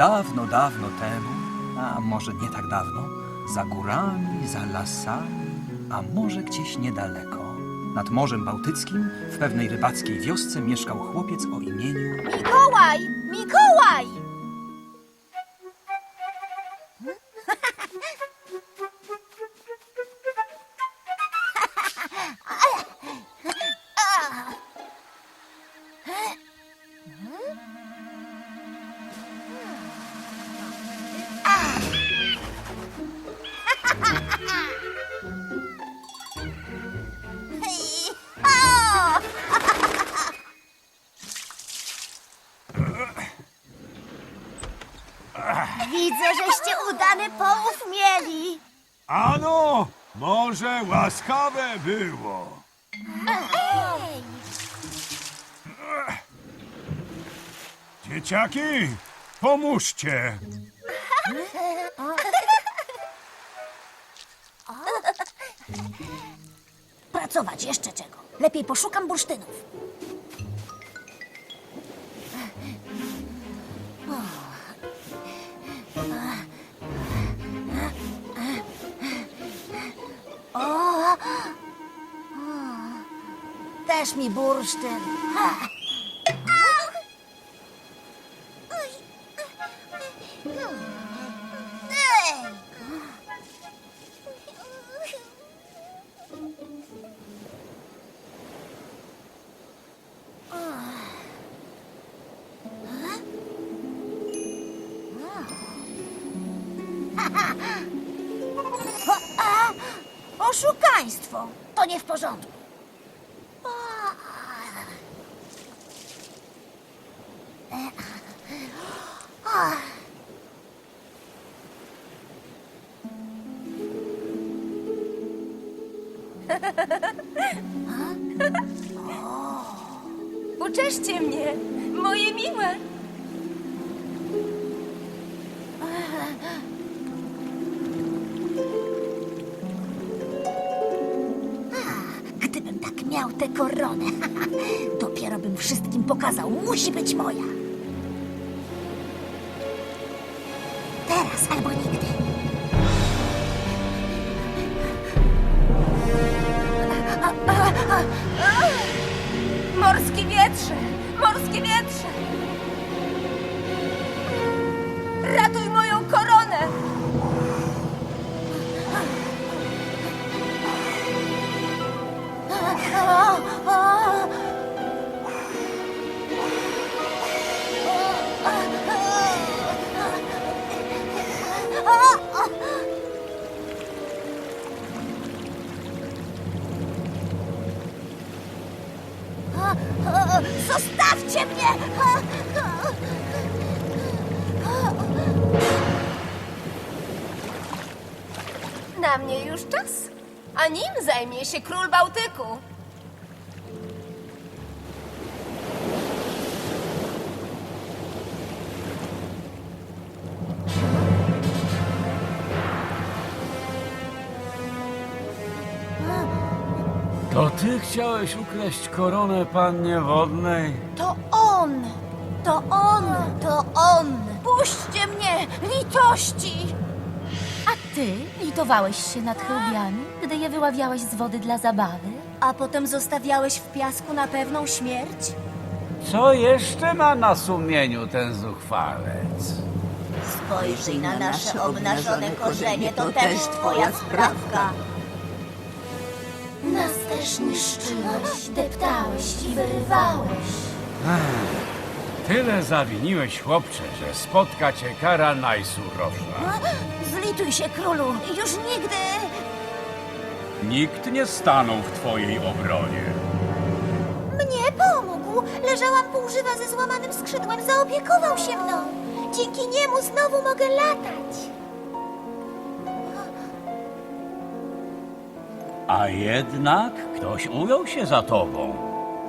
Dawno, dawno temu, a może nie tak dawno, za górami, za lasami, a może gdzieś niedaleko, nad Morzem Bałtyckim, w pewnej rybackiej wiosce mieszkał chłopiec o imieniu Mikołaj! Widzę, żeście udany połów mieli. Ano, może łaskawe było. Dzieciaki, pomóżcie. Pracować jeszcze czego? Lepiej poszukam bursztynów. Też mi bursztyn. Oszukaństwo! To nie w porządku. Uczeszcie mnie, moje miłe. Gdybym tak miał tę koronę, dopiero bym wszystkim pokazał. Musi być moja. Zostawcie mnie! Na mnie już czas, a nim zajmie się król Bałtyku. To ty chciałeś ukraść koronę pannie wodnej? To on! To on! To on! Puśćcie mnie! Litości! A ty litowałeś się nad chełbiami, gdy je wyławiałeś z wody dla zabawy? A potem zostawiałeś w piasku na pewną śmierć? Co jeszcze ma na sumieniu ten zuchwalec? Spojrzyj na nasze obnażone korzenie, to też twoja sprawka. Nas też niszczyłeś, deptałeś i wyrywałeś. Tyle zawiniłeś, chłopcze, że spotka cię kara najsurowsza. Zlituj się, królu! Już nigdy! Nikt nie stanął w twojej obronie. Mnie pomógł! Leżałam pół żywa ze złamanym skrzydłem, zaopiekował się mną. Dzięki niemu znowu mogę latać. A jednak ktoś ujął się za tobą.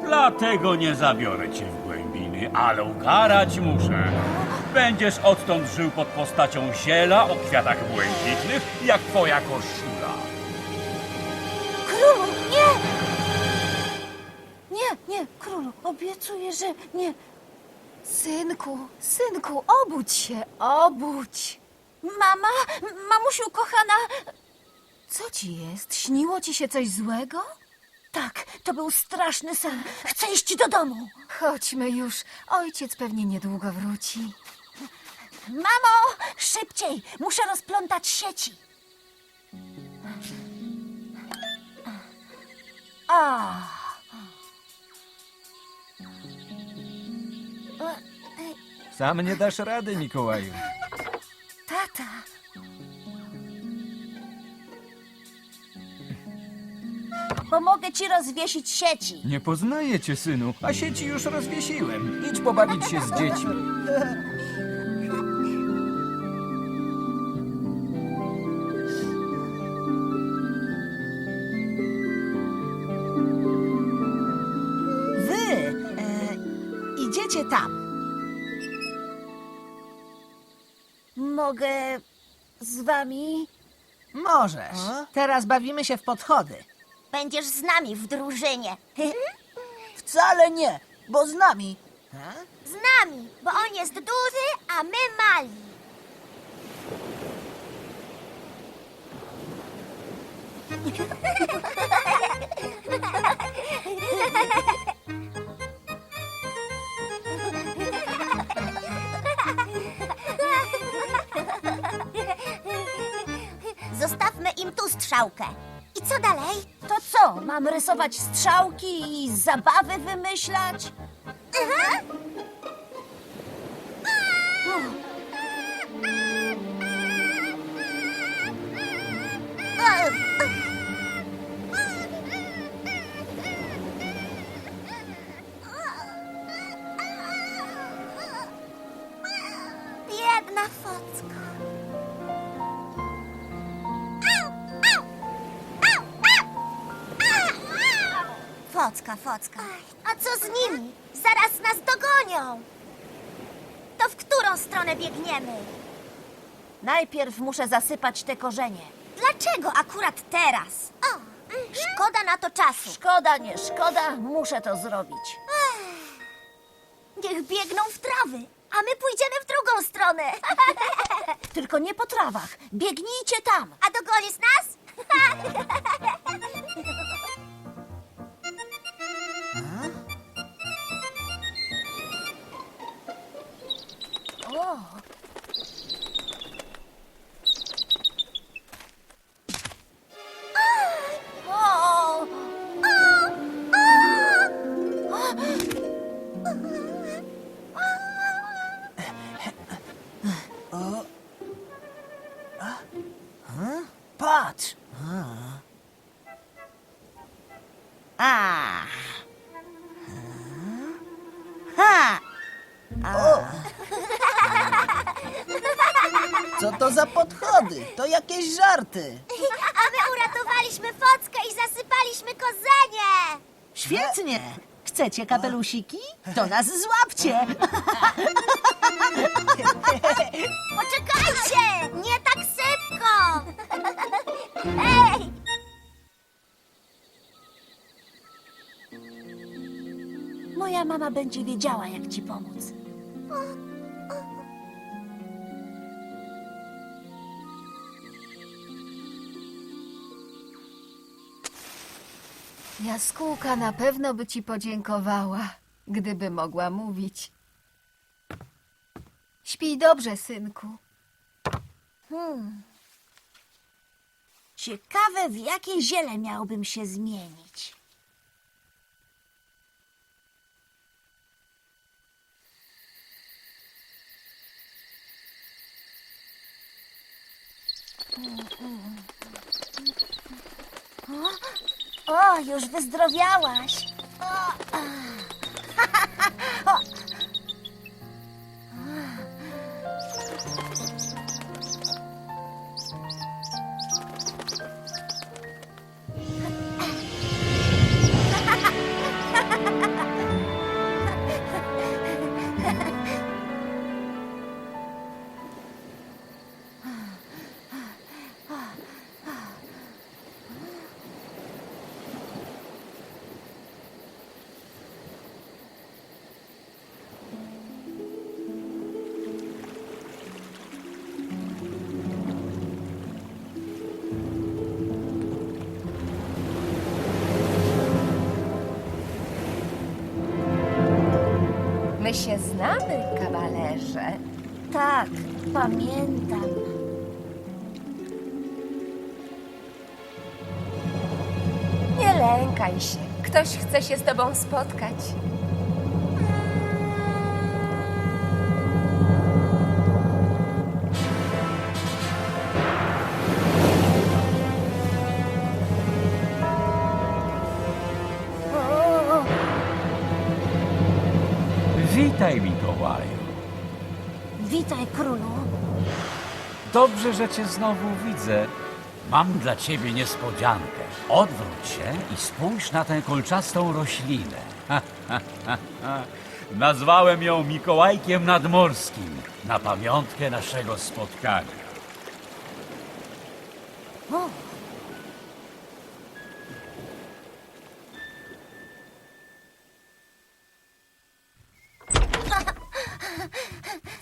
Dlatego nie zabiorę cię w głębiny, ale ukarać muszę. Będziesz odtąd żył pod postacią ziela o kwiatach błękitnych, jak twoja koszula. Królu, nie! Nie, nie, królu, obiecuję, że nie. Synku, synku, obudź się, obudź. Mama, mamusiu kochana, Co ci jest? Śniło ci się coś złego? tak, to był straszny sen. Chcę iść do domu. Chodźmy już. Ojciec pewnie niedługo wróci. Mamo, szybciej, muszę rozplątać sieci. A, Sam nie dasz rady, Mikołaju. tata. Pomogę ci rozwiesić sieci. Nie poznaję cię, synu, a sieci już rozwiesiłem. Idź pobawić się z dziećmi. Wy e, idziecie tam. Mogę z wami? Możesz. Teraz bawimy się w podchody. Będziesz z nami w drużynie. Wcale nie, bo z nami. Z nami, bo on jest duży, a my mali. Zostawmy im tu strzałkę. I co dalej? Co, mam rysować strzałki i zabawy wymyślać? Biedna Focka, focka. A co z nimi? Zaraz nas dogonią. To w którą stronę biegniemy? Najpierw muszę zasypać te korzenie. Dlaczego akurat teraz? O, szkoda na to czasu. Szkoda, nie szkoda, muszę to zrobić. Niech biegną w trawy, a my pójdziemy w drugą stronę. Tylko nie po trawach. Biegnijcie tam. A dogonisz nas? podchody? To jakieś żarty. A my uratowaliśmy fockę i zasypaliśmy kozenie. Świetnie. Chcecie kapelusiki? To nas złapcie. Poczekajcie! Nie tak szybko! Ej! Moja mama będzie wiedziała, jak ci pomóc. Jaskółka na pewno by ci podziękowała, gdyby mogła mówić. Śpij dobrze, synku. Ciekawe, w jakie ziele miałbym się zmienić. O, już wyzdrowiałaś. My się znamy, kawalerze. Tak, pamiętam. Nie lękaj się. Ktoś chce się z tobą spotkać. Dobrze, że cię znowu widzę. Mam dla ciebie niespodziankę. Odwróć się i spójrz na tę kolczastą roślinę. Ha, ha, ha, ha. Nazwałem ją Mikołajkiem Nadmorskim na pamiątkę naszego spotkania.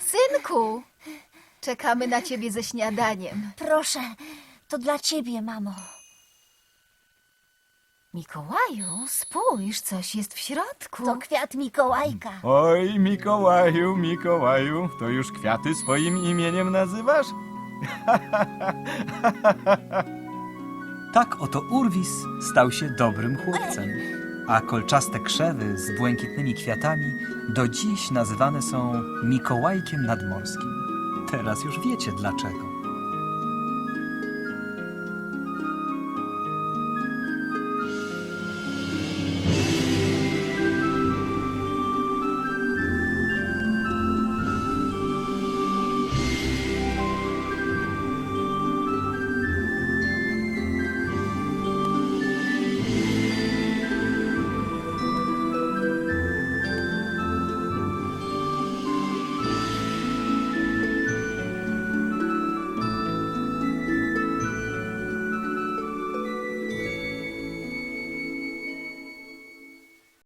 Synku, czekamy na ciebie ze śniadaniem. Proszę, to dla ciebie, mamo. Mikołaju, spójrz, coś jest w środku. To kwiat Mikołajka. Oj, Mikołaju, Mikołaju, to już kwiaty swoim imieniem nazywasz? Tak oto Urwis stał się dobrym chłopcem, a kolczaste krzewy z błękitnymi kwiatami do dziś nazywane są Mikołajkiem Nadmorskim. Teraz już wiecie dlaczego.